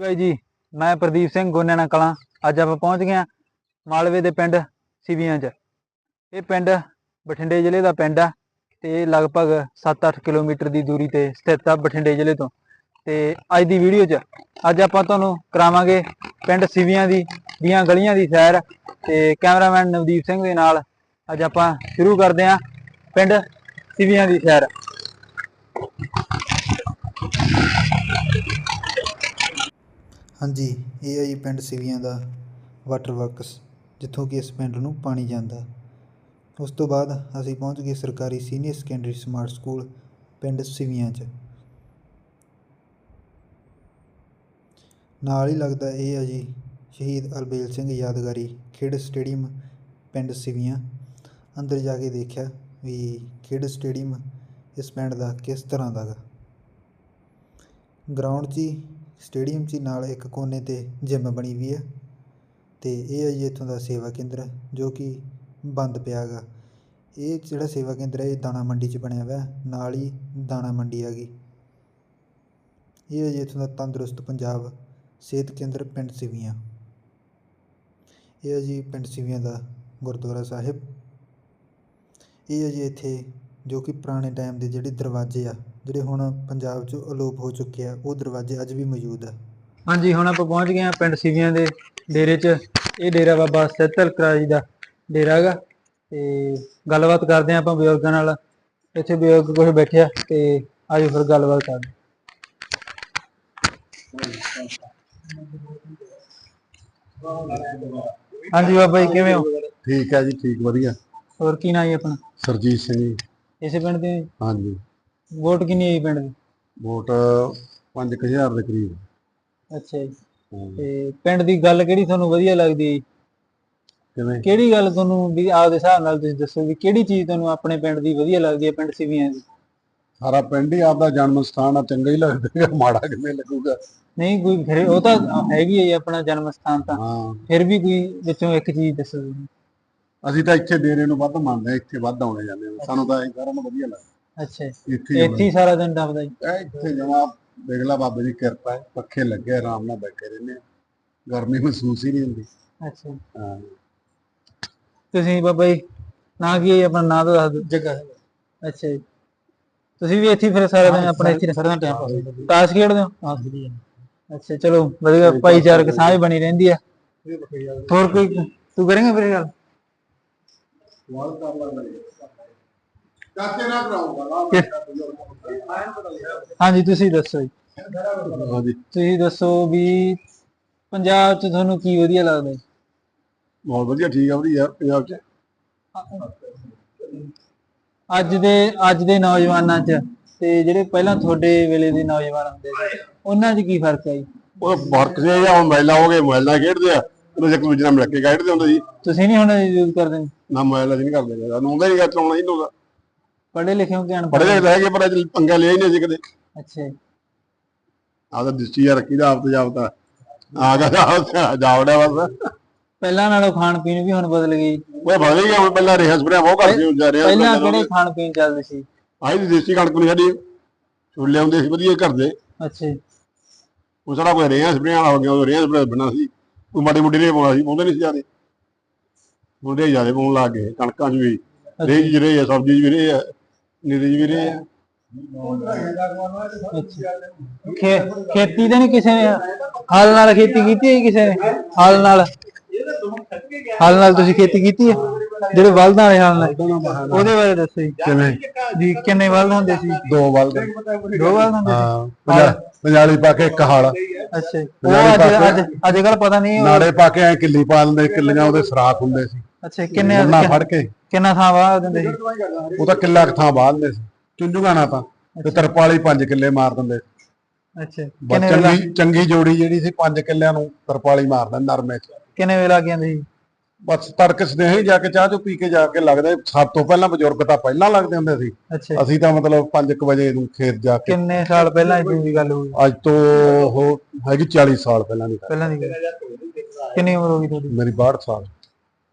ਬਾਈ ਜੀ, ਮੈਂ ਪ੍ਰਦੀਪ ਸਿੰਘ ਗੋਨਿਆਣਾ ਕਲਾਂ। ਅੱਜ ਆਪਾਂ ਪਹੁੰਚ ਗਏ ਹਾਂ ਮਾਲਵੇ ਦੇ ਪਿੰਡ ਸਿਵੀਆਂ 'ਚ। ਇਹ ਪਿੰਡ ਬਠਿੰਡੇ ਜ਼ਿਲ੍ਹੇ ਦਾ ਪਿੰਡ ਆ ਤੇ ਲਗਭਗ 7-8 ਕਿਲੋਮੀਟਰ ਦੀ ਦੂਰੀ ਤੇ ਸਥਿਤ ਆ ਬਠਿੰਡੇ ਜ਼ਿਲ੍ਹੇ ਤੋਂ। ਤੇ ਅੱਜ ਦੀ ਵੀਡੀਓ 'ਚ ਅੱਜ ਆਪਾਂ ਤੁਹਾਨੂੰ ਕਰਾਵਾਂਗੇ ਪਿੰਡ ਸਿਵੀਆਂ ਦੀ, ਦੀਆਂ ਗਲੀਆਂ ਦੀ ਸੈਰ ਤੇ ਕੈਮਰਾਮੈਨ ਨਵਦੀਪ ਸਿੰਘ ਦੇ ਨਾਲ ਅੱਜ ਆਪਾਂ ਸ਼ੁਰੂ ਕਰਦੇ ਹਾਂ ਪਿੰਡ ਸਿਵੀਆਂ ਦੀ ਸੈਰ। ਹਾਂਜੀ, ਇਹ ਹੈ ਜੀ ਪਿੰਡ ਸਿਵੀਆਂ ਦਾ ਵਾਟਰ ਵਰਕਸ, ਜਿੱਥੋਂ ਕਿ ਇਸ ਪਿੰਡ ਨੂੰ ਪਾਣੀ ਜਾਂਦਾ। ਉਸ ਤੋਂ ਬਾਅਦ ਅਸੀਂ ਪਹੁੰਚ ਗਏ ਸਰਕਾਰੀ ਸੀਨੀਅਰ ਸੈਕੰਡਰੀ ਸਮਾਰਟ ਸਕੂਲ ਪਿੰਡ ਸਿਵੀਆਂ 'ਚ। ਨਾਲ ਹੀ ਲੱਗਦਾ ਇਹ ਹੈ ਜੀ ਸ਼ਹੀਦ ਅਲਬੇਲ ਸਿੰਘ ਯਾਦਗਾਰੀ ਖੇਡ ਸਟੇਡੀਅਮ ਪਿੰਡ ਸਿਵੀਆਂ। ਅੰਦਰ ਜਾ ਕੇ ਦੇਖਿਆ ਵੀ ਖੇਡ ਸਟੇਡੀਅਮ ਇਸ ਪਿੰਡ ਦਾ ਕਿਸ ਤਰ੍ਹਾਂ ਦਾ ਗਾ। ਗਰਾਊਂਡ 'ਚ ਹੀ ਸਟੇਡੀਅਮ 'ਚ ਹੀ ਨਾਲ ਇੱਕ ਕੋਨੇ ਤੇ ਜਿਮ ਬਣੀ ਵੀ ਹੈ ਤੇ ਇਹ ਹੈ ਜੀ ਇੱਥੋਂ ਦਾ ਸੇਵਾ ਕੇਂਦਰ ਜੋ ਕਿ ਬੰਦ ਪਿਆ ਗਾ। ਇਹ ਜਿਹੜਾ ਸੇਵਾ ਕੇਂਦਰ ਹੈ ਇਹ ਦਾਣਾ ਮੰਡੀ 'ਚ ਬਣਿਆ ਹੋਇਆ ਨਾਲ ਹੀ ਦਾਣਾ ਮੰਡੀ ਹੈਗੀ ਇਹ ਹੈ ਜੀ ਇੱਥੋਂ ਦਾ ਤੰਦਰੁਸਤ ਪੰਜਾਬ ਸਿਹਤ ਕੇਂਦਰ ਪਿੰਡ ਸਿਵੀਆਂ। ਇਹ ਹੈ ਜੀ ਪਿੰਡ ਸਿਵੀਆਂ ਦਾ ਗੁਰਦੁਆਰਾ ਸਾਹਿਬ। ਇਹ ਹੈ ਜੀ ਇੱਥੇ ਜੋ ਕਿ ਪੁਰਾਣੇ ਟਾਈਮ ਦੇ ਜਿਹੜੇ ਦਰਵਾਜ਼ੇ ਆ ਜਿਹੜੇ ਹੁਣ ਪੰਜਾਬ 'ਚ ਅਲੋਪ ਹੋ ਚੁੱਕੇ ਆ ਉਹ ਦਰਵਾਜ਼ੇ ਅੱਜ ਵੀ ਮੌਜੂਦ ਆ। ਹਾਂਜੀ ਹੁਣ ਆਪਾਂ ਪਹੁੰਚ ਗਏ ਹਾਂ ਪਿੰਡ ਸਿਵੀਆਂ ਦੇ ਡੇਰੇ 'ਚ। ਇਹ ਡੇਰਾ ਬਾਬਾ ਸੈਤਲ ਕਰਾਜੀ ਦਾ ਡੇਰਾ ਹੈਗਾ। ਤੇ ਗੱਲਬਾਤ ਕਰਦੇ ਹਾਂ ਆਪਾਂ ਬਜ਼ੁਰਗਾਂ ਨਾਲ। ਇੱਥੇ ਬਜ਼ੁਰਗ ਕੁਝ ਬੈਠੇ ਆ ਤੇ ਆਜੋ ਫਿਰ ਗੱਲਬਾਤ ਕਰਦੇ ਹਾਂ। ਹਾਂਜੀ ਬਾਬਾ ਜੀ ਕਿਵੇਂ ਹੋ? ਠੀਕ ਹੈ ਜੀ ਠੀਕ ਵਧੀਆ। ਹੋਰ ਕੀ ਨਾਂ ਜੀ ਆਪਣਾ? ਸਰਜੀਤ ਸਿੰਘ ਜੀ। ਇਸੇ ਪਿੰਡ ਦੇ? ਹਾਂਜੀ। ਵੋਟ ਕਿੰਨੀ ਆਈ ਪਿੰਡ ਦੀ? ਵੋਟ 5000 ਦੇ ਕਰੀਬ। ਅੱਛਾ ਜੀ। ਤੇ ਪਿੰਡ ਦੀ ਗੱਲ ਕਿਹੜੀ ਤੁਹਾਨੂੰ ਵਧੀਆ ਲੱਗਦੀ ਹੈ? ਕਿਵੇਂ? ਕਿਹੜੀ ਗੱਲ ਤੁਹਾਨੂੰ ਵੀ ਆਪਦੇ ਹਿਸਾਬ ਨਾਲ ਤੁਸੀਂ ਦੱਸੋ ਵੀ ਕਿਹੜੀ ਚੀਜ਼ ਤੁਹਾਨੂੰ ਆਪਣੇ ਪਿੰਡ ਦੀ ਵਧੀਆ ਲੱਗਦੀ ਹੈ ਪਿੰਡ ਸਿਵੀਆਂ ਦੀ? ਸਾਰਾ ਪਿੰਡ ਹੀ ਆਪਦਾ ਜਨਮ ਸਥਾਨ ਆ ਚੰਗਾ ਹੀ ਲੱਗਦਾ ਮਾੜਾ ਕਿਵੇਂ ਲੱਗੂਗਾ? ਨਹੀਂ ਕੋਈ ਫਿਰ ਉਹ ਤਾਂ ਹੈਗੀ ਹੈ ਆਪਣਾ ਜਨਮ ਸਥਾਨ ਤਾਂ। ਫਿਰ ਵੀ ਕੋਈ ਵਿੱਚੋਂ ਇੱਕ ਚੀਜ਼ ਦੱਸੋ। ਅਸੀਂ ਤਾਂ ਇੱਥੇ ਡੇਰੇ ਨੂੰ ਵੱਧ ਮੰਨਦੇ ਇੱਥੇ ਵੱਧ ਆਉਣੇ ਜਾਂਦੇ ਸਾਨੂੰ ਤਾਂ ਇਹ ਨੂੰ ਵਧੀਆ ਲੱਗਦਾ। ਅੱਛਾ ਜੀ। ਇੱਥੇ ਹੀ ਇੱਥੇ ਹੀ ਸਾਰਾ ਦਿਨ ਟੱਪਦਾ ਜੀ। ਇਹ ਇੱਥੇ ਜਮਾ ਦੇਖ ਲਾ ਬਾਬੇ ਦੀ ਕਿਰਪਾ ਹੈ ਪੱਖੇ ਲੱਗੇ ਆਰਾਮ ਨਾਲ ਬੈਠੇ ਰਹਿੰਦੇ ਆ ਗਰਮੀ ਮਹਿਸੂਸ ਹੀ ਨਹੀਂ ਹੁੰਦੀ। ਅੱਛਾ ਜੀ। ਹਾਂ। ਤੁਸੀਂ ਬਾਬਾ ਜੀ ਨਾਂ ਕੀ ਹੈ ਜੀ? ਆਪਣਾ ਨਾਂ ਤਾਂ ਦੱਸ ਦਿਓ। ਜੱਗਾ ਅੱਛਾ ਜੀ। ਤੁਸੀਂ ਵੀ ਇੱਥੇ ਹੀ ਫਿਰ ਸਾਰਾ ਦਿਨ ਆਪਣਾ ਇੱਥੇ ਸਾਰਾ ਦਿਨ ਟਾਈਮ ਤਾਸ਼ ਖੇਡਦੇ ਹੋ? ਅੱਛਾ ਚਲੋ ਵਧੀਆ ਭਾਈਚਾਰਕ ਸਾਂਝ ਬਣੀ ਰਹਿੰਦੀ ਆ ਹੋਰ ਕੋਈ ਤੂੰ ਕਰੇਂਗਾ ਫਿਰ ਗੱਲ? ਚਾਚੇ ਨਾਲ ਹਾਂਜੀ ਤੁਸੀਂ ਦੱਸੋ ਜੀ। ਹਾਂਜੀ। ਤੁਸੀਂ ਦੱਸੋ ਵੀ ਪੰਜਾਬ 'ਚ ਤੁਹਾਨੂੰ ਕੀ ਵਧੀਆ ਲੱਗਦਾ ਜੀ? ਬਹੁਤ ਵਧੀਆ ਠੀਕ ਆ ਵਧੀਆ ਪੰਜਾਬ 'ਚ। ਅੱਜ ਦੇ ਅੱਜ ਦੇ ਨੌਜਵਾਨਾਂ 'ਚ ਤੇ ਜਿਹੜੇ ਪਹਿਲਾਂ ਤੁਹਾਡੇ ਵੇਲੇ ਦੇ ਨੌਜਵਾਨ ਹੁੰਦੇ ਸੀ ਉਹਨਾਂ 'ਚ ਕੀ ਫ਼ਰਕ ਹੈ ਜੀ? ਉਹ ਫ਼ਰਕ ਜਾਂ ਮੋਬਾਈਲਾਂ ਹੋ ਗਏ ਮੋਬਾਈਲਾਂ ਖੇਡਦੇ ਆ ਉਹਦੇ ਇੱਕ ਦੂਜੇ ਨਾਲ ਮਿਲ ਕੇ ਖੇਡਦੇ ਹੁੰਦੇ ਸੀ। ਤੁਸੀਂ ਨਹੀਂ ਹੁਣ ਯੂਜ਼ ਕਰਦੇ? ਨਾ ਮੋਬਾਈਲ ਅਸੀਂ ਨਹੀਂ ਕਰਦੇ ਸਾਨੂੰ ਆਉਂਦਾ ਹੀ ਨਹੀਂ ਚਲਾਉਣਾ ਹੀ ਨਹੀਂ ਪੜ੍ਹੇ ਲਿਖੇ ਹੋ ਕਿ ਅਨਪੜ੍ਹ ਪੜ੍ਹੇ ਲਿਖੇ ਤਾਂ ਹੈਗੇ ਪਰ ਅੱਜ ਪੰਗਾ ਲਿਆ ਹੀ ਨਹੀਂ ਅਸੀਂ ਕਦੇ। ਅੱਛਾ ਜੀ। ਆਪਦਾ ਦ੍ਰਿਸ਼ਟੀ ਆ ਰੱਖੀ ਦਾ ਆਪ ਤੇ ਜਾਪਦਾ ਆ ਗਿਆ ਜਾਵੜਿਆ ਬਸ। ਪਹਿਲਾਂ ਨਾਲੋਂ ਖਾਣ ਪੀਣ ਵੀ ਹੁਣ ਬਦਲ ਗਈ। ਉਹ ਬਦਲ ਗਿਆ ਹੁਣ ਪਹਿਲਾਂ ਰੇਹਾਂ ਸਪਰੇਆਂ ਬਹੁਤ ਕਰਦੇ ਹੁੰਦੇ ਆ ਰੇਹਾਂ ਪਹਿਲਾਂ ਕਿਹੜੇ ਖਾਣ ਪੀਣ ਚੱਲਦੇ ਸੀ? ਆਈ ਦੀ ਦੇਸੀ ਕਣਕ ਨਹੀਂ ਸਾਡੀ ਛੁੱਲੇ ਆਉਂਦੇ ਸੀ ਵਧੀਆ ਘਰ ਦੇ। ਅੱਛਾ ਜੀ। ਉਹ ਸਾਡਾ ਕੋਈ ਰੇਹਾਂ ਸਪਰੇਆਂ ਵਾਲਾ ਹੋ ਗਿਆ ਉਹ ਰੇਹਾਂ ਸਪਰੇਆਂ ਬਣਾ ਸੀ। ਕੋਈ ਮਾੜੀ ਮੁੱਢੀ ਰੇ ਪਾਉਣਾ ਸੀ ਪਾਉਂਦੇ ਨਹੀਂ ਸੀ ਜਿਆਦੇ। ਮੁੰਡੇ ਜਿਆਦੇ ਪਾਉਣ ਲੱਗ ਗਏ ਕਣਕਾਂ 'ਚ ਵੀ। ਰੇਹ ਚ ਰਹੇ ਆ ਸਬਜ਼ੀ 'ਚ ਵੀ ਰਹੇ ਆ। ਨੀਰੇ 'ਚ ਵੀ ਰਹੇ ਆ ਖੇ- ਖੇਤੀ ਤਾਂ ਨਹੀਂ ਕਿਸੇ ਨੇ ਹਲ ਨਾਲ ਖੇਤੀ ਕੀਤੀ ਹੈ ਜੀ ਕਿਸੇ ਨੇ? ਹਲ ਨਾਲ। ਹਲ ਨਾਲ ਤੁਸੀਂ ਖੇਤੀ ਕੀਤੀ ਹੈ? ਜਿਹੜੇ ਬਲਦਾਂ ਵਾਲੇ ਹਲ ਨਾਲ ਉਹਦੇ ਬਾਰੇ ਦੱਸੋ ਜੀ। ਕਿਵੇਂ? ਵੀ ਕਿੰਨੇ ਬਲਦ ਹੁੰਦੇ ਸੀ? ਦੋ ਬਲਦ ਦੋ। ਬਲਦ ਹੁੰਦੇ ਸੀ? ਹਾਂ ਪੰਜਾ- ਪੰਜਾਲੀ ਪਾ ਕੇ ਇੱਕ ਹਾਲ। ਅੱਛਾ ਜੀ। ਉਹ ਅੱਜ ਅੱਜ ਕੱਲ ਪਤਾ ਨਹੀਂ ਨਾੜੇ ਪਾ ਕੇ ਐ ਕਿੱਲੀ ਪਾ ਦਿੰਦੇ ਕਿੱਲੀਆਂ ਉਹਦੇ ਸਰਾਖ ਹੁੰਦੇ ਸੀ। ਅੱਛਾ ਕਿੰਨੇ ਉਹਨਾਂ ਫੜ ਕੇ। ਕਿੰਨਾ ਥਾਂ ਵਾਹ ਦਿੰਦੇ ਸੀ? ਉਹ ਤਾਂ ਕਿੱਲਾ ਕੁ ਥਾਂ ਬਾਹ ਦਿੰਦੇ ਸੀ। ਚੁੰਝੂਗਾ ਨਾ ਤਾਂ। ਤੇ ਤਰਪਾਲੀ ਪੰਜ ਕਿੱਲੇ ਮਾਰ ਦਿੰਦੇ। ਅੱਛਾ ਬਸ ਕਿੰਨੇ ਵੇਲਾ ਚੰਗੀ ਚੰਗੀ ਜੋੜੀ ਜਿਹੜੀ ਸੀ ਪੰਜ ਕਿੱਲਿਆਂ ਨੂੰ ਤਰਪਾਲੀ ਮਾਰਦਾ ਨਰਮੇ ਚ। ਕਿੰਨੇ ਵੇਲਾ ਜਾਂਦੇ ਸੀ? ਬਸ ਤੜਕ ਸਨੇਹੀ ਜਾ ਕੇ ਚਾਹ ਚੋ ਪੀ ਕੇ ਜਾ ਕੇ ਲੱਗਦਾ। ਸਭ ਤੋਂ ਪਹਿਲਾਂ ਬਜ਼ੁਰਗ ਤਾਂ ਪਹਿਲਾਂ ਲੱਗਦੇ ਹੁੰਦੇ ਸੀ। ਅਸੀਂ ਤਾਂ ਮਤਲਬ 5 ਵਜੇ ਨੂੰ ਖੇਤ ਜਾ ਕੇ ਕਿੰਨੇ ਸਾਲ ਪਹਿਲਾਂ ਇਹ ਦੀ ਗੱਲ ਹੋਈ? ਅੱਜ ਤੋਂ ਉਹ ਹੈਗੀ 40 ਸਾਲ ਪਹਿਲਾਂ ਦੀ ਗੱਲ। ਪਹਿਲਾਂ ਦੀ ਗੱਲ। ਕਿੰਨੀ ਉਮਰ ਹੋ ਗਈ ਤੁਹਾਡੀ? ਮੇਰੀ 62 ਸਾਲ।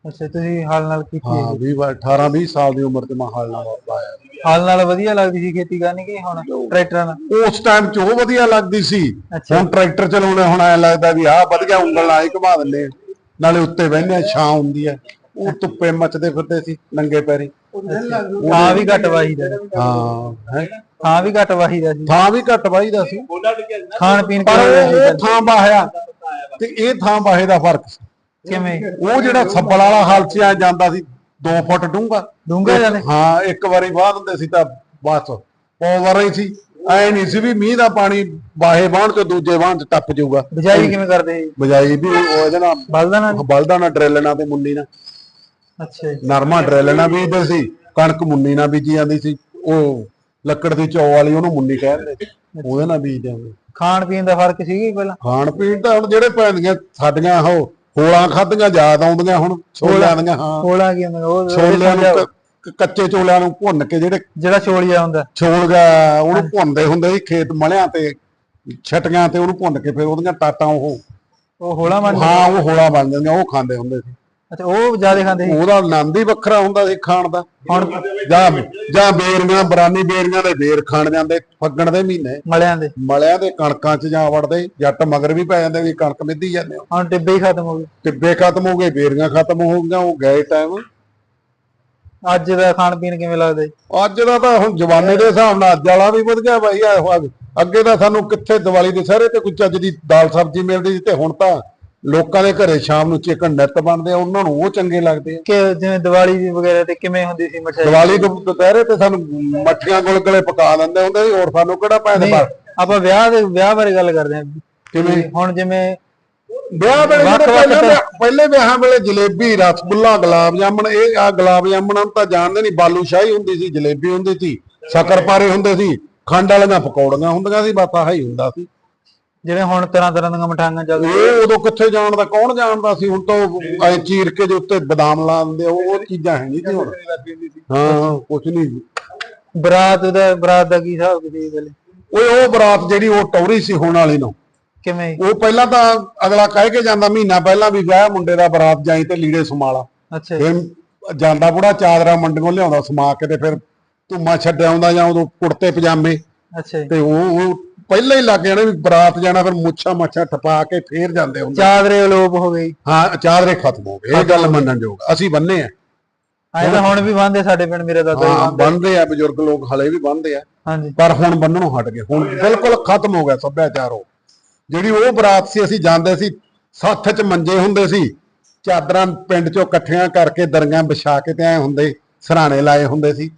ਅੱਛਾ ਤੁਸੀਂ ਹਾਲ ਨਾਲ ਕੀਤੀ ਹਾਂ ਹੈ 20 18 20 ਸਾਲ ਦੀ ਉਮਰ ਤੇ ਮੈਂ ਹਾਲ ਨਾਲ ਵਾਇਆ ਹਾਲ ਨਾਲ ਵਧੀਆ ਲੱਗਦੀ ਸੀ ਖੇਤੀ ਕਰਨੀ ਕਿ ਹੁਣ ਟਰੈਕਟਰਾਂ ਨਾਲ? ਉਸ ਟਾਈਮ 'ਚ ਉਹ ਵਧੀਆ ਲੱਗਦੀ ਸੀ। ਅੱਛਾ। ਹੁਣ ਟਰੈਕਟਰ ਚਲਾਉਣੇ ਹੁਣ ਐ ਲੱਗਦਾ ਵੀ ਆਹ ਵਧੀਆ ਉਂਗਲ ਨਾਲ ਹੀ ਘੁਮਾ ਦਿੰਦੇ ਆ। ਨਾਲੇ ਉੱਤੇ ਬਹਿੰਦੇ ਆ ਛਾਂ ਹੁੰਦੀ ਆ। ਉਹ ਧੁੱਪੇ ਮੱਚਦੇ ਫਿਰਦੇ ਸੀ ਨੰਗੇ ਪੈਰੀ। ਥਾਂ ਵੀ ਘੱਟ ਵਾਹੀਦਾ ਹਾਂ ਹੈਂ। ਥਾਂ ਵੀ ਘੱਟ ਵਾਹੀਦਾ ਸੀ। ਥਾਂ ਵੀ ਘੱਟ ਵਾਹੀਦਾ ਸੀ। ਖਾਣ ਪੀਣ ਪਰ ਉਹ ਸੀ ਉਹ ਥਾਂ ਬਾਹਿਆ ਤੇ ਇਹ ਥਾਂ ਬਾਹੇ ਦਾ ਫ਼ਰਕ ਸੀ। ਕਿਵੇਂ? ਉਹ ਜਿਹੜਾ ਸੱਬਲ ਵਾਲਾ ਹਲ ਚ ਆ ਜਾਂਦਾ ਸੀ 2 ਫੁੱਟ ਡੂੰਘਾ। ਡੂੰਘਾ ਜਾਂਦੇ ਹਾਂ ਇੱਕ ਵਾਰੀ ਬਾਹ ਦਿੰਦੇ ਸੀ ਤਾਂ ਬਸ ਪੌ ਵਾਰਾ ਹੀ ਸੀ। ਐ ਨਹੀਂ ਸੀ ਵੀ ਮੀਂਹ ਦਾ ਪਾਣੀ ਬਾਹੇ ਬਾਹਣ ਤੋਂ ਦੂਜੇ ਬਾਹਣ ਚ ਟੱਪ ਜਾਊਗਾ। ਬਿਜਾਈ ਕਿਵੇਂ ਕਰਦੇ ਬਜਾਈ ਵੀ ਉਹ ਇਹਦੇ ਨਾਲ ਬਲਦਾਂ ਨਾਲ? ਬਲਦਾਂ ਨਾਲ ਡਰਿੱਲ ਨਾਲ ਤੇ ਮੁੰਨੀ ਨਾਲ। ਅੱਛਾ ਜੀ। ਨਰਮਾ ਡਰਿੱਲ ਨਾਲ ਬੀਜਦੇ ਸੀ ਕਣਕ ਮੁੰਨੀ ਨਾਲ ਬੀਜੀ ਜਾਂਦੀ ਸੀ। ਉਹ ਲੱਕੜ ਦੀ ਚੌ ਵਾਲੀ ਉਹਨੂੰ ਮੁੰਨੀ ਕਹਿੰਦੇ ਉਹਦੇ ਨਾਲ ਬੀਜਦੇ ਖਾਣ ਪੀਣ ਦਾ ਫ਼ਰਕ ਸੀ ਪਹਿਲਾਂ? ਖਾਣ ਪੀਣ ਤਾਂ ਹੁਣ ਜਿਹੜੇ ਪੈਂਦੀਆਂ ਸਾਡੀਆਂ ਉਹ ਹੋਲਾਂ ਖਾਧੀਆਂ ਯਾਦ ਆਉਂਦੀਆਂ ਹੁਣ ਛੋਲਿਆਂ ਦੀਆਂ ਹਾਂ। ਕੋਲਾ ਕੀ ਹੁੰਦਾ ਉਹ ਛੋਲਿਆਂ ਨੂੰ ਕ- ਕੱਚੇ ਚੋਲਿਆਂ ਨੂੰ ਭੁੰਨ ਕੇ ਜਿਹੜੇ ਜਿਹੜਾ ਛੋਲੀਆ ਹੁੰਦਾ। ਛੋਲ ਗਾ ਉਹਨੂੰ ਭੁੰਨਦੇ ਹੁੰਦੇ ਸੀ ਖੇਤ ਮਲਿਆਂ ਤੇ ਛਟੀਆਂ ਤੇ ਉਹਨੂੰ ਭੁੰਨ ਕੇ ਫਿਰ ਉਹਦੀਆਂ ਟਾਟਾਂ ਉਹ ਉਹ ਹੋਲਾ ਮੰਨ ਹਾਂ ਉਹ ਹੋਲਾ ਬਣ ਜਾਂਦੀਆਂ ਉਹ ਖਾਂਦੇ ਹੁੰਦੇ ਸੀ। ਅੱਛਾ ਉਹ ਜ਼ਿਆਦਾ ਖਾਂਦੇ ਸੀ? ਉਹਦਾ ਆਨੰਦ ਹੀ ਵੱਖਰਾ ਹੁੰਦਾ ਸੀ ਖਾਣ ਦਾ। ਹੁਣ ਜਾਂ ਜਾਂ ਬੇਰੀਆਂ ਬਰਾਨੀ ਬੇਰੀਆਂ ਦੇ ਬੇਰ ਖਾਣ ਜਾਂਦੇ ਫੱਗਣ ਦੇ ਮਹੀਨੇ। ਮਲਿਆਂ ਦੇ। ਮਲਿਆਂ ਦੇ ਕਣਕਾਂ 'ਚ ਜਾਂ ਵੜਦੇ ਜੱਟ ਮਗਰ ਵੀ ਪੈ ਜਾਂਦੇ ਵੀ ਕਣਕ ਮਿੱਧੀ ਜਾਂਦੇ ਹੋ ਹੁਣ ਟਿੱਬੇ ਹੀ ਖਤਮ ਹੋ ਗਏ। ਟਿੱਬੇ ਖਤਮ ਹੋ ਗਏ ਬੇਰੀਆਂ ਖਤਮ ਹੋ ਗਈਆਂ ਉਹ ਗਏ ਟਾਈਮ ਅੱਜ ਦਾ ਖਾਣ ਪੀਣ ਕਿਵੇਂ ਲੱਗਦਾ ਜੀ? ਅੱਜ ਦਾ ਤਾਂ ਹੁਣ ਜਵਾਨੇ ਦੇ ਹਿਸਾਬ ਨਾਲ ਅੱਜ ਵਾਲਾ ਵੀ ਵਧ ਗਿਆ ਬਾਈ ਅੱਗੇ ਤਾਂ ਸਾਨੂੰ ਕਿੱਥੇ ਦੀਵਾਲੀ ਦੇ ਸਾਰੇ ਤੇ ਕੋਈ ਚੱਜ ਦੀ ਦਾਲ ਸਬਜ਼ੀ ਮਿਲਦੀ ਸੀ ਤੇ ਹੁਣ ਤਾਂ ਲੋਕਾਂ ਦੇ ਘਰੇ ਸ਼ਾਮ ਨੂੰ ਚਿਕਨ ਨਿੱਤ ਬਣਦੇ ਆ ਉਹਨਾਂ ਨੂੰ ਉਹ ਚੰਗੇ ਲੱਗਦੇ ਆ। ਕਿ ਜਿਵੇਂ ਦੀਵਾਲੀ ਦੀ ਵਗੈਰਾ ਤੇ ਕਿਵੇਂ ਹੁੰਦੀ ਸੀ ਮਠਿਆਈ? ਦੀਵਾਲੀ ਤੋਂ ਦੁਪਹਿਰੇ ਤੇ ਸਾਨੂੰ ਮੱਠੀਆਂ ਗੁਲਗੁਲੇ ਪਕਾ ਦਿੰਦੇ ਹੁੰਦੇ ਸੀ ਹੋਰ ਸਾਨੂੰ ਕਿਹੜਾ ਭੈਣ ਨਹੀਂ, ਦਾ ਆਪਾਂ ਵਿਆਹ ਦੇ ਵਿਆਹ ਬਾਰੇ ਗੱਲ ਕਰਦੇ ਹਾਂ। ਕਿਵੇਂ? ਹੁਣ ਜਿਵੇਂ ਵਿਆਹ ਵੇਲੇ ਪਹਿਲਾਂ ਵਿਆਹ- ਪਹਿਲੇ ਵਿਆਹਾਂ ਵੇਲੇ ਜਲੇਬੀ ਰਸਗੁੱਲਾ ਗੁਲਾਬ ਜਾਮਣ ਇਹ ਆ ਗੁਲਾਬ ਜਾਮਣਾਂ ਤਾਂ ਜਾਣਦੇ ਨਹੀਂ ਬਾਲੂ ਸ਼ਾਹੀ ਹੁੰਦੀ ਸੀ ਜਲੇਬੀ ਹੁੰਦੀ ਸੀ ਸ਼ੱਕਰਪਾਰੇ ਹੁੰਦੇ ਸੀ ਖੰਡ ਵਾਲੀਆਂ ਪਕੌੜੀਆਂ ਹੁੰਦੀਆਂ ਸੀ ਬਸ ਆਹ ਹੀ ਹੁੰਦਾ ਸੀ। ਜਿਵੇਂ ਹੁਣ ਤਰ੍ਹਾਂ ਤਰ੍ਹਾਂ ਦੀਆਂ ਮਠਾਈਆਂ ਚੱਲਦੀਆਂ ਇਹ ਉਦੋਂ ਕਿੱਥੇ ਜਾਣਦਾ ਕੌਣ ਜਾਣਦਾ ਸੀ? ਹੁਣ ਤਾਂ ਐ ਚੀਰ ਕੇ ਦੇ ਉੱਤੇ ਬਦਾਮ ਲਾ ਦਿੰਦੇ ਆ, ਉਹ ਉਹ ਚੀਜ਼ਾਂ ਹੈ ਨਹੀਂ ਸੀ ਹੁਣ। ਹਾਂ ਕੁਛ ਨਹੀਂ ਬਰਾਤ ਦਾ ਬਰਾਤ ਦਾ ਕੀ ਹਿਸਾਬ ਸੀ ਪਹਿਲੇ? ਓਏ ਉਹ ਬਰਾਤ ਜਿਹੜੀ ਉਹ ਟੌਰੀ ਸੀ ਹੁਣ ਵਾਲੀ ਨੂੰ। ਕਿਵੇਂ? ਉਹ ਪਹਿਲਾਂ ਤਾਂ ਅਗਲਾ ਕਹਿ ਕੇ ਜਾਂਦਾ ਮਹੀਨਾ ਪਹਿਲਾਂ ਵੀ ਵਿਆਹ ਮੁੰਡੇ ਦਾ ਬਰਾਤ ਜਾਈ ਤੇ ਲੀੜੇ ਸਮਾਲਾ। ਅੱਛਾ। ਜੀ, ਫਿਰ ਜਾਂਦਾ ਬੁੜਾ ਚਾਦਰਾ ਮੰਡੀੋਂ ਲਿਆਉਂਦਾ ਸਮਾ ਕੇ ਤੇ ਫਿਰ ਧੁੰਮਾ ਛੱਡਿਆ ਆਉਂਦਾ ਜਾਂ ਉਦੋਂ ਕੁੜਤੇ ਪਜਾਮੇ। ਅੱਛਾ ਜੀ। ਤੇ ਉਹ ਉਹ ਪਹਿਲਾਂ ਹੀ ਲੱਗ ਜਾਣੇ ਵੀ ਬਰਾਤ ਜਾਣਾ ਫਿਰ ਮੁੱਛਾਂ ਮੱਛਾਂ ਟਪਾ ਕੇ ਫੇਰ ਜਾਂਦੇ ਹੁੰਦੇ। ਚਾਦਰੇ ਅਲੋਪ ਹੋ ਗਈ ਹਾਂ ਚਾਦਰੇ ਖਤਮ ਹੋ ਗਏ ਇਹ ਗੱਲ ਮੰਨਣ ਯੋਗ ਅਸੀਂ ਬੰਨੇ ਆ। ਐਂ ਤਾਂ ਹੁਣ ਵੀ ਬੰਦੇ ਸਾਡੇ ਪਿੰਡ ਮੇਰੇ ਦਾਦਾ ਜੀ। ਬੰਨਦੇ ਆ ਬਜ਼ੁਰਗ ਲੋਕ ਹਲੇ ਵੀ ਬੰਨਦੇ ਆ। ਹਾਂਜੀ। ਪਰ ਹੁਣ ਬੰਨਣੋਂ ਹਟ ਗਏ ਹੁਣ ਬਿਲਕੁਲ ਖਤਮ ਹੋ ਗਿਆ ਸੱਭਿਆਚਾਰ ਉਹ। ਜਿਹੜੀ ਉਹ ਬਰਾਤ ਸੀ ਅਸੀਂ ਜਾਂਦੇ ਸੀ ਸੱਥ 'ਚ ਮੰਜੇ ਹੁੰਦੇ ਸੀ। ਚਾਦਰਾਂ ਪਿੰਡ 'ਚੋਂ ਇਕੱਠੀਆਂ ਕਰਕੇ ਦਰੀਆਂ ਵਿਛਾ ਕੇ ਤੇ ਐ ਹੁੰਦੇ ਸਰਾਣੇ ਲਾਏ ਹੁੰਦੇ ਸੀ।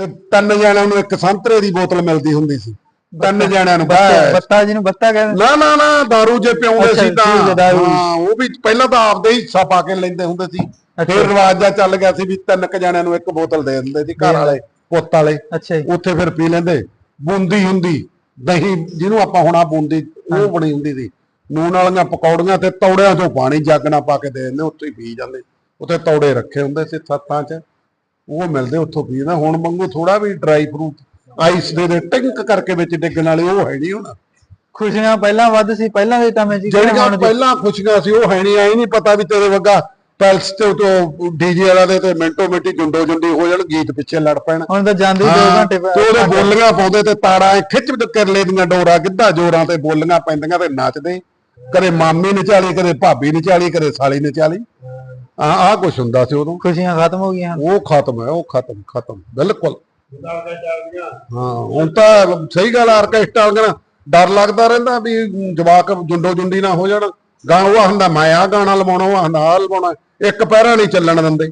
ਤੇ ਤਿੰਨ ਜਣਿਆਂ ਨੂੰ ਇੱਕ ਸੰਤਰੇ ਦੀ ਬੋਤਲ ਮਿਲਦੀ ਹੁੰਦੀ ਸੀ। ਤਿੰਨ ਜਣਿਆਂ ਨੂੰ ਬੱਤਾ ਬਸ। ਬੱਤਾ ਜੀ ਨੂੰ ਬੱਤਾ ਕਹਿੰਦੇ ਨਾ ਨਾ ਨਾ दारू ਜੇ ਪਿਉਂਦੇ ਸੀ ਤਾਂ। ਹੈ, ਉਹ ਵੀ ਪਹਿਲਾਂ ਤਾਂ ਆਪਦੇ ਹੀ ਹਿੱਸਾ ਪਾ ਕੇ ਲੈਂਦੇ ਹੁੰਦੇ ਸੀ। ਫਿਰ ਰਿਵਾਜ ਜਿਹਾ ਚੱਲ ਗਿਆ ਸੀ ਵੀ ਤਿੰਨ ਕ ਜਣਿਆਂ ਨੂੰ ਇੱਕ ਬੋਤਲ ਦੇ ਦਿੰਦੇ ਸੀ ਘਰ ਵਾਲੇ ਪੁੱਤ ਵਾਲੇ। ਉੱਥੇ ਫਿਰ ਪੀ ਲੈਂਦੇ। ਬੂੰਦੀ ਹੁੰਦੀ ਦਹੀਂ ਜਿਹਨੂੰ ਆਪਾਂ ਹੁਣ ਆ ਬੂੰਦੀ ਉਹ ਬਣੀ ਹੁੰਦੀ ਸੀ। ਨੂਨ ਵਾਲੀਆਂ ਪਕੌੜੀਆਂ ਤੇ ਤੌੜਿਆਂ ਚੋਂ ਪਾਣੀ ਜੱਗਣਾ ਪਾ ਕੇ ਦੇ ਦਿੰਦੇ ਉੱਥੇ ਹੀ ਪੀ ਜਾਂਦੇ। ਉੱਥੇ ਤੌੜੇ ਰੱਖੇ ਹੁੰਦੇ ਸੀ ਸੱਤਾਂ 'ਚ। ਉਹ ਮਿਲਦੇ ਉੱਥੋਂ ਪੀਣਾ ਹੁਣ ਮੰਗੂ ਥੋੜਾ ਵੀ ਡਰਾਈ ਫਰੂਟ ਆਈਸ ਦੇ ਦੇ ਟਿੰਕ ਕਰਕੇ ਵਿੱਚ ਡਿੱਗਣ ਵਾਲੇ ਉਹ ਹੈ ਨਹੀਂ ਹੁਣ ਖੁਸ਼ੀਆਂ ਪਹਿਲਾਂ ਵੱਧ ਸੀ ਪਹਿਲਾਂ ਦੇ ਟਾਈਮ ਸੀ ਜਿਹੜੀਆਂ ਪਹਿਲਾਂ ਖੁਸ਼ੀਆਂ ਸੀ ਉਹ ਹੈ ਨਹੀਂ ਆਈ ਨਹੀਂ ਪਤਾ ਵੀ ਤੇਰੇ ਵਗਾ ਪੈਲਸ ਤੇ ਤੋਂ ਡੀਜੇ ਵਾਲਾ ਦੇ ਤੇ ਮਿੰਟੋ ਮਿੰਟੀ ਜੁੰਡੋ ਜੁੰਡੀ ਹੋ ਜਾਣ ਗੀਤ ਪਿੱਛੇ ਲੜ ਪੈਣ। ਹੁਣ ਤਾਂ ਜਾਂਦੇ ਹੀ 2 ਹਾਂ, ਘੰਟੇ ਤੇ ਉਹਦੇ ਬੋਲੀਆਂ ਪਾਉਂਦੇ ਤੇ ਤਾੜਾਂ ਖਿੱਚ ਕਰਲੇ ਦੀਆਂ ਡੋਰਾ ਗਿੱਧਾ ਜੋਰਾਂ ਤੇ ਬੋਲੀਆਂ ਪੈਂਦੀਆਂ ਤੇ ਨੱਚਦੇ। ਕਦੇ ਮਾਮੀ ਨਚਾਲੀ ਕਦੇ ਭਾਬੀ ਨਚਾਲੀ ਕਦੇ ਸਾਲੀ ਨਚਾਲੀ ਆ ਆ ਕੁਛ ਹੁੰਦਾ ਸੀ ਉਦੋਂ। ਖੁਸ਼ੀਆਂ ਖਤਮ ਹੋ ਗਈਆਂ। ਉਹ ਖਤਮ ਹੈ ਉਹ ਖਤਮ ਖਤਮ ਬਿਲਕੁਲ। ਹਾਂ ਹੁਣ ਤਾਂ ਸਹੀ ਗੱਲ ਆਰਕੈਸਟਰਾ ਵਾਲਿਆਂ ਡਰ ਲੱਗਦਾ ਰਹਿੰਦਾ ਵੀ ਜਵਾਕ ਜੁੰਡੋ ਜੁੰਡੀ ਨਾ ਹੋ ਜਾਣ। ਗਾਂ ਉਹ ਹੁੰਦਾ ਮੈਂ ਆ ਗਾਣਾ ਲਵਾਉਣਾ ਉਹ ਆਂਦਾ ਆ ਲਵਾਉਣਾ। ਇੱਕ ਪਹਿਰਾ ਨਹੀਂ ਚੱਲਣ ਦਿੰਦੇ।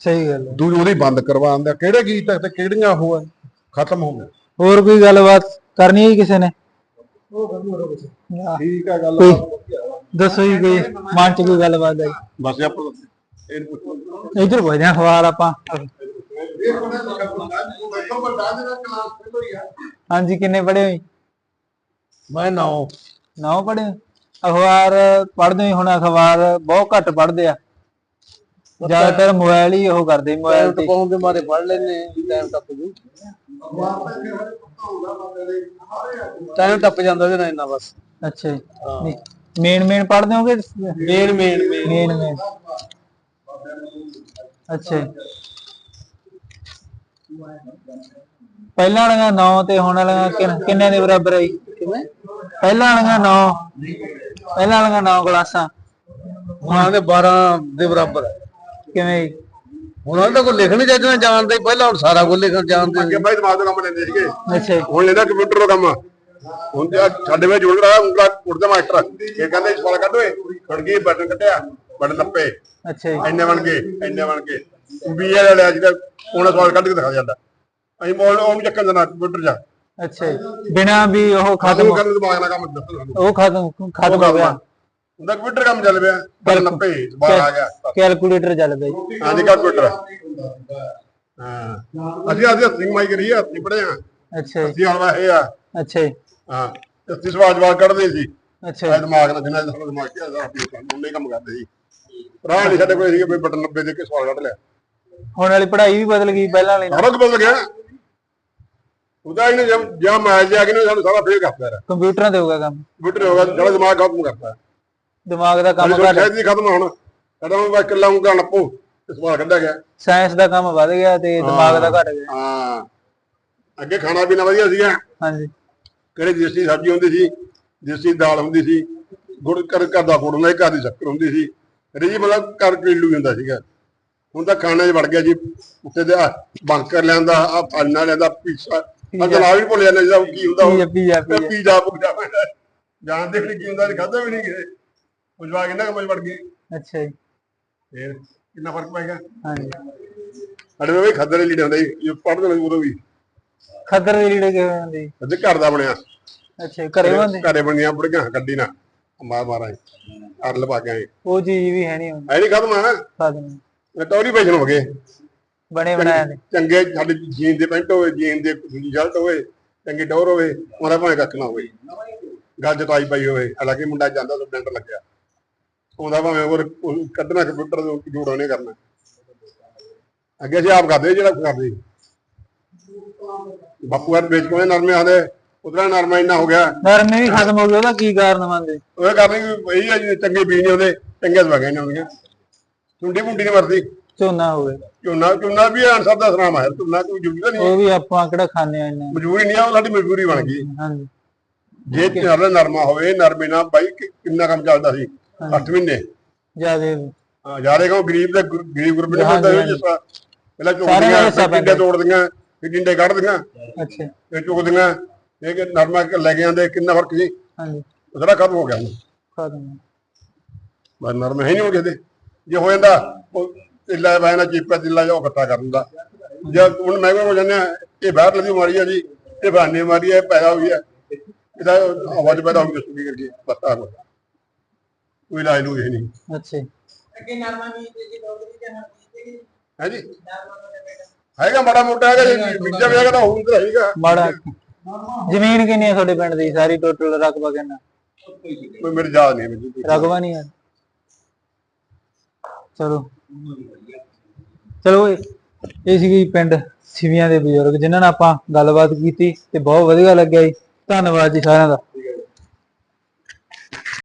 ਸਹੀ ਗੱਲ ਹੈ। ਦੂਜੀ ਉਹਦੀ ਬੰਦ ਕਰਵਾ ਦਿੰਦੇ। ਕਿਹੜੇ ਗੀਤ ਤੇ ਕਿਹੜੀਆਂ ਉਹ ਹੈ ਖਤਮ ਹੋ ਗਏ ਹੋਰ ਕੋਈ ਗੱਲਬਾਤ ਕਰਨੀ ਹੈ ਕਿਸੇ ਨੇ? ਠੀਕ ਹੈ ਗੱਲ ਦੱਸੋ ਜੀ ਕੋਈ ਮਨ ਚ ਕੋਈ ਗੱਲਬਾਤ ਹੈ ਬਸ ਆਪਾਂ ਇਧਰ ਪੁੱਛਦੇ ਹਾਂ ਸਵਾਲ ਆਪਾਂ। ਹਾਂਜੀ ਕਿੰਨੇ ਪੜ੍ਹੇ ਹੋਈ ਮੈਂ ਨਾ। ਨੌ ਪੜ੍ਹੇ ਹੋ? ਅਖਬਾਰ ਪੜ੍ਹਦੇ ਹੋ ਹੁਣ ਅਖਬਾਰ ਬਹੁਤ ਘੱਟ ਪੜ੍ਹਦੇ ਆ। ਜ਼ਿਆਦਾਤਰ ਮੋਬਾਈਲ ਹੀ ਉਹ ਕਰਦੇ ਮੋਬਾਈਲ ਤੇ। ਕੌਣ ਦੇ ਮਾਰੇ ਪੜ ਲੈਨੇ ਟਾਈਮ ਟੱਪ ਜੂ ਟਾਈਮ ਟੱਪ ਜਾਂਦਾ ਉਹਦੇ ਨਾਲ ਇੰਨਾ ਬਸ। ਅੱਛਾ ਜੀ। ਮੇਨ ਮੇਨ ਪੜ੍ਹਦੇ ਹੋਗੇ ਮੇਨ ਮੇਨ ਮੇਨ ਮੇਨ ਅੱਛਾ। ਪਹਿਲਾਂ ਵਾਲੀਆਂ 9 ਤੇ ਹੁਣ ਵਾਲੀਆਂ ਕਿੰਨ- ਦੇ ਬਰਾਬਰ ਆਈ ਪਹਿਲਾਂ ਵਾਲੀਆਂ 9 ਪਹਿਲਾਂ ਵਾਲੀਆਂ 9 ਕਲਾਸਾਂ ਉਹਨਾਂ ਦੇ 12 ਦੇ ਬਰਾਬਰ ਹੈ ਕਿਵੇਂ? ਉਹਨਾਂ ਦਾ ਕੋਈ ਲਿਖਣ ਚੱਜਣਾ ਜਾਣਦੇ ਪਹਿਲਾਂ ਹੁਣ ਸਾਰਾ ਕੁਝ ਲਿਖਣ ਜਾਣਦੇ ਅੱਗੇ ਬਾਈ ਦਿਮਾਗ ਦਾ ਕੰਮ ਲੈਂਦੇ ਸੀਗੇ। ਅੱਛਾ ਹੁਣ ਲੈਂਦਾ ਕੰਪਿਊਟਰ ਦਾ ਕੰਮ। ਹੁਣ ਸਾਡੇ ਵਿੱਚ ਜੁੜ ਰਿਹਾ ਉਂਗਲਾ ਉੜਦਾ ਮਾਸਟਰ ਇਹ ਕਹਿੰਦੇ ਸਵਾਲ ਕੱਢ ਓਏ। ਖੜ ਗਈ ਬਟਨ ਕੱਟਿਆ। ਬਟਨ ਨੱਪੇ। ਅੱਛਾ ਜੀ। ਇੰਨੇ ਬਣ ਗਏ ਇੰਨੇ ਬਣ ਗਏ। ਵੀ ਇਹ ਵਾਲਾ ਜਿਹੜਾ ਉਹਨਾਂ ਸਵਾਲ ਕੱਢ ਕੇ ਦਿਖਾ ਜਾਂਦਾ ਅਸੀਂ ਮੋਲ ਉਹਨੂੰ ਚੱਕਣ ਦੇਣਾ ਕੰਪਿਊਟਰ ਜਾ ਅੱਛਾ ਜੀ। ਬਿਨਾ ਵੀ ਉਹ ਖਤਮ ਕਰਨ ਦਿਮਾਗ ਨਾਲ ਕੰਮ ਦੱਸੋ ਸਾਨੂੰ। ਉਹ ਖਤਮ ਖਤਮ ਹੋ ਗਿਆ। ਉਹਦਾ ਕੰਪਿਊਟਰ ਕੰਮ ਚੱਲ ਪਿਆ। ਬਟਨ ਨੱਪੇ ਸਵਾਲ ਆ ਗਿਆ। ਕੈਲਕੂਲੇਟਰ ਚੱਲ ਪਿਆ ਜੀ। ਹਾਂਜੀ ਕੰਪਿਊਟਰ ਹਾਂ। ਅਸੀਂ ਅਸੀਂ ਹੱਥੀਂ ਕਮਾਈ ਕਰੀ ਆ ਹੱਥੀਂ ਪੜ੍ਹੇ ਆ ਅੱਛਾ ਜੀ। ਅਸੀਂ ਹੁਣ ਇਹ ਆ। ਅੱਛਾ ਜੀ। ਹਾਂ। ਅਸੀਂ ਸਵਾਲ ਜਵਾਬ ਕੱਢਦੇ ਸੀ। ਅੱਛਾ ਦਿਮਾਗ ਨਾਲ ਜਿੰਨਾ ਦਿਮਾਗ ਕੰਮ ਉਹਨੇ ਕੰਮ ਕਰਦੇ ਸੀ। ਰਾਹ ਨਹੀਂ ਸਾਡੇ ਕੋਲ ਸੀ ਵੀ ਬਟਨ 90 ਦੇ ਕੇ ਸਵਾਲ ਕੱਢ ਲਿਆ। ਹੁਣ ਵਾਲੀ ਪੜ੍ਹਾਈ ਵੀ ਬਦਲ ਗਈ ਪਹਿਲਾਂ ਵਾਲੀ ਸਾਰਾ ਕੁਝ ਬਦਲ ਗਿਆ। ਉਹਦਾ ਇਹਨੇ ਜਦ ਜਾਂ ਮੈਚ ਜਾ ਕੇ ਨੇ ਸਾਨੂੰ ਸਾਰਾ ਫੇਲ ਕਰਤਾ ਯਾਰ ਕੰਪਿਊਟਰਾਂ ਤੇ ਹੋਗਾ ਕੰਮ। ਕੰਪਿਊਟਰ ਹੋ ਗਿਆ ਜਿਹੜਾ ਦਿਮਾਗ ਖਤਮ ਕਰਤਾ। ਦਿਮਾਗ ਦਾ ਕੰਮ ਘੱਟ। ਸ਼ਾਇਦ ਨਹੀਂ ਖਤਮ ਹੁਣ। ਸਾਡਾ ਮੈਂ ਇਕੱਲਾ ਉਂਗਾ ਨੱਪੋ ਤੇ ਸਵਾਲ ਕੱਢਿਆ ਗਿਆ। ਸਾਇੰਸ ਦਾ ਕੰਮ ਵੱਧ ਗਿਆ ਤੇ ਦਿਮਾਗ ਦਾ ਘਟ ਗਿਆ। ਹਾਂ। ਅੱਗੇ ਖਾਣਾ ਪੀਣਾ ਵਧੀਆ ਸੀਗਾ। ਹਾਂਜੀ। ਕਿਹੜੇ ਦੇਸੀ ਸਬਜ਼ੀ ਹੁੰਦੀ ਸੀ? ਦੇਸੀ ਦਾਲ ਹੁੰਦੀ ਸੀ। ਗੁੜ ਕਰ ਘਰ ਦਾ ਗੁੜ ਹੁੰਦਾ ਘਰ ਦੀ ਸ਼ੱਕਰ ਹੁੰਦੀ ਸੀ। ਰਹੀ ਮਤਲਬ ਘਰੇਲੂ ਹੀ ਹੁੰਦਾ ਸੀਗਾ। ਹੁਣ ਤਾਂ ਖਾਣੇ 'ਚ ਵੜ ਗਿਆ ਜੀ। ਉੱਤੇ ਦੇ ਬੰਕਰ ਲਿਆਂਦਾ ਆ ਫਾਨਾ ਲਿਆਂਦਾ ਪੀਸਾ। ਆ ਜਨਾਬ ਵੀ ਭੁੱਲ ਜਾਂਦੇ ਜਿਹਦਾ ਕੀ ਹੁੰਦਾ ਉਹ ਪੀਜ਼ਾ ਪੀਜ਼ਾ ਪੁੱਜਾ ਜਾਣਦੇ ਵੀ ਨੀ ਕੀ ਹੁੰਦਾ ਖਾਦਾ ਵੀ ਨਹੀਂ ਗਏ ਉਹ ਜਵਾ ਕਿੰਨਾ ਕਮਜ ਵੜ ਗਏ। ਅੱਛਾ ਜੀ। ਫੇਰ ਕਿੰਨਾ ਫ਼ਰਕ ਪੈ ਗਿਆ? ਹਾਂਜੀ। ਸਾਡੇ ਵੇ ਖੱਦਰ ਲੀੜੇ ਹੁੰਦੇ ਸੀ। ਜੋ ਪੜ੍ਹਦੇ ਨੇ ਉਦੋਂ ਵੀ। ਖੱਦਰ ਦੇ ਲੀੜੇ ਕਿਵੇਂ ਹੁੰਦੇ ਜੀ? ਅੱਧੇ ਘਰ ਦਾ ਬਣਿਆ। ਅੱਛਾ ਜੀ, ਘਰੇ ਹੁੰਦੇ ਘਰੇ ਬਣੀਆਂ ਬੜੀਆਂ ਗੱਡੀ ਨਾ ਮਾਰ ਮਾਰਾਂ ਅਰਲ ਪਾ ਕੇ ਆਏ। ਉਹ ਚੀਜ਼ ਵੀ ਹੈ ਨਹੀਂ ਹੁਣ। ਐ ਨਹੀਂ ਖਤਮ ਆ ਨਾ? ਖਤਮ ਟੌਰੀ ਪੈਸ਼ਨ ਹੋ ਗਏ ਬਣੇ ਬਣਾਏ ਨੇ। ਚੰਗੇ ਸਾਡੇ ਜੀਨ ਦੇ ਪੈਂਟ ਹੋਵੇ ਜੀਨ ਦੇ ਸ਼ਰਟ ਹੋਵੇ ਚੰਗੀ ਟੌਰ ਹੋਵੇ ਉਹਦਾ ਭਾਵੇਂ ਕੱਖ ਨਾ ਹੋਵੇ। ਗੱਲ ਜਟਾਈ ਪਈ ਹੋਵੇ ਹਾਲਾਂਕਿ ਮੁੰਡਾ ਜਾਂਦਾ ਤਾਂ ਡੰਡ ਲੱਗਿਆ। ਉਹਦਾ ਭਾਵੇਂ ਹੋਰ ਕੱਢਣਾ ਕੰਪਿਊਟਰ ਜੋੜ ਉਹਨੇ ਕਰਨਾ। ਅੱਗੇ ਅਸੀਂ ਆਪ ਕਰਦੇ ਜਿਹੜਾ ਕਰਦੇ। ਬਾਪੂ ਹਰ ਵੇਚ ਕੋਲੇ ਨਰਮੇ ਆਦੇ ਉਧਰਾ ਨਰਮਾ ਇੰਨਾ ਹੋ ਗਿਆ। ਨਰਮੇ ਵੀ ਖਤਮ ਹੋ ਗਏ ਉਹਦਾ ਕੀ ਕਾਰਨ ਮੰਨਦੇ? ਉਹ ਕਰਨੀ ਇਹੀ ਆ ਜੀ ਚੰਗੇ ਬੀਜ ਨੇ ਉਹਦੇ ਚੰਗੇ ਦਵਾਈਆਂ ਨੇ ਹੁੰਦੀਆਂ ਚੁੰਡੀ ਮੁੰਡੀ ਨਹੀਂ ਵਰਦੀ ਝੋਨਾ ਹੋਵੇ। ਝੋਨਾ ਝੋਨਾ ਵੀ ਅਨਸਰ ਦਾ ਸਨਾਮ ਹੈ ਝੋਨਾ ਕੋਈ ਜ਼ਰੂਰੀ ਨਹੀਂ ਉਹ ਵੀ ਆਪਾਂ ਕਿਹੜਾ ਖਾਂਦੇ ਆ ਇੰਨਾ। ਮਜਬੂਰੀ ਨਹੀਂ ਆ ਉਹ ਸਾਡੀ ਮਜਬੂਰੀ ਬਣ ਗਈ। ਹਾਂਜੀ। ਜੇ ਚੱਲ ਨਰਮਾ ਹੋਵੇ ਨਰਮੇ ਨਾਲ ਬਾਈ ਕਿੰਨਾ ਕੰਮ ਚੱਲਦਾ ਸੀ? 8 ਮਹੀਨੇ। ਜਿਆਦੇ। ਹਾਂ ਯਾਰੇ ਕੋ ਗਰੀਬ ਦੇ ਗੁਰ- ਗਰੀਬ ਗੁਰਬੇ ਨੇ ਹੁੰਦਾ। ਜਿਸ ਪਹਿਲਾਂ ਦਾ ਚੁਗਦੀਆਂ ਡਿੰਡੇ ਪੈਂਦਾ। ਤੋੜਦੀਆਂ ਫਿਰ ਡਿੰਡੇ ਕੱਢਦੀਆਂ। ਅੱਛਾ। ਫਿਰ ਚੁਗਦੀਆਂ ਇਹ ਕਿ ਨਰਮਾ ਕਿ ਲੈ ਕੇ ਆਂਦੇ ਕਿੰਨਾ ਫ਼ਰਕ ਸੀ? ਹਾਂਜੀ। ਸਾਰਾ ਖਤਮ ਹੋ ਗਿਆ ਹੁਣ। ਖਤਮ। ਬਸ ਨਰਮਾ ਹੈ ਨਹੀਂ ਹੋ ਗਏ ਜੇ ਹੋ ਜਾਂਦਾ ਉਹ ਇੱਲਾ ਬਾਇਨਾ ਚੀਪਾ ਦਿੱਲਾ ਜਾ ਉਹ ਇਕੱਠਾ ਕਰ ਦਿੰਦਾ। ਜੇ ਹੁਣ ਮੈਂ ਹੋ ਜਾਂਦੇ ਆ ਇਹ ਬਾਹਰ ਲੱਗੀ ਮਾਰੀ ਆ ਜੀ ਇਹ ਬਾਨੇ ਮਾਰੀ ਆ ਇਹ ਪੈਦਾ ਹੋਈ ਆ। ਇਹਦਾ ਆਵਾਜ਼ ਪੈਦਾ ਹੋ ਗਈ ਸੁਣੀ ਕਰਕੇ ਪਤਾ ਹੋ ਕੋਈ ਇਲਾਜ ਨੂੰ ਇਹ ਨਹੀਂ ਅੱਛਾ ਜੀ। ਹੈ ਜੀ। ਹੈਗਾ ਮਾੜਾ ਮੋਟਾ ਹੈਗਾ ਜੀ ਵਿੱਚਾ ਵੀ ਹੈਗਾ ਤਾਂ ਤਾਂ ਹੈਗਾ। ਮਾੜਾ। ਜ਼ਮੀਨ ਕਿੰਨੀ ਹੈ ਤੁਹਾਡੇ ਪਿੰਡ ਦੀ? ਸਾਰੀ ਟੋਟਲ ਰਕਬਾ ਕਿੰਨਾ? ਕੋਈ ਮੇਰੇ ਯਾਦ ਨਹੀਂ ਮੈਨੂੰ। ਰਕਬਾ ਨਹੀਂ ਹੈ? ਚਲੋ। ਚਲੋ ਇਹ ਸੀਗੀ ਪਿੰਡ ਸਿਵੀਆਂ ਦੇ ਬਜ਼ੁਰਗ ਜਿਨ੍ਹਾਂ ਨਾਲ ਆਪਾਂ ਗੱਲਬਾਤ ਕੀਤੀ ਤੇ ਬਹੁਤ ਵਧੀਆ ਲੱਗਿਆ ਜੀ। ਧੰਨਵਾਦ ਜੀ ਸਾਰਿਆਂ ਦਾ।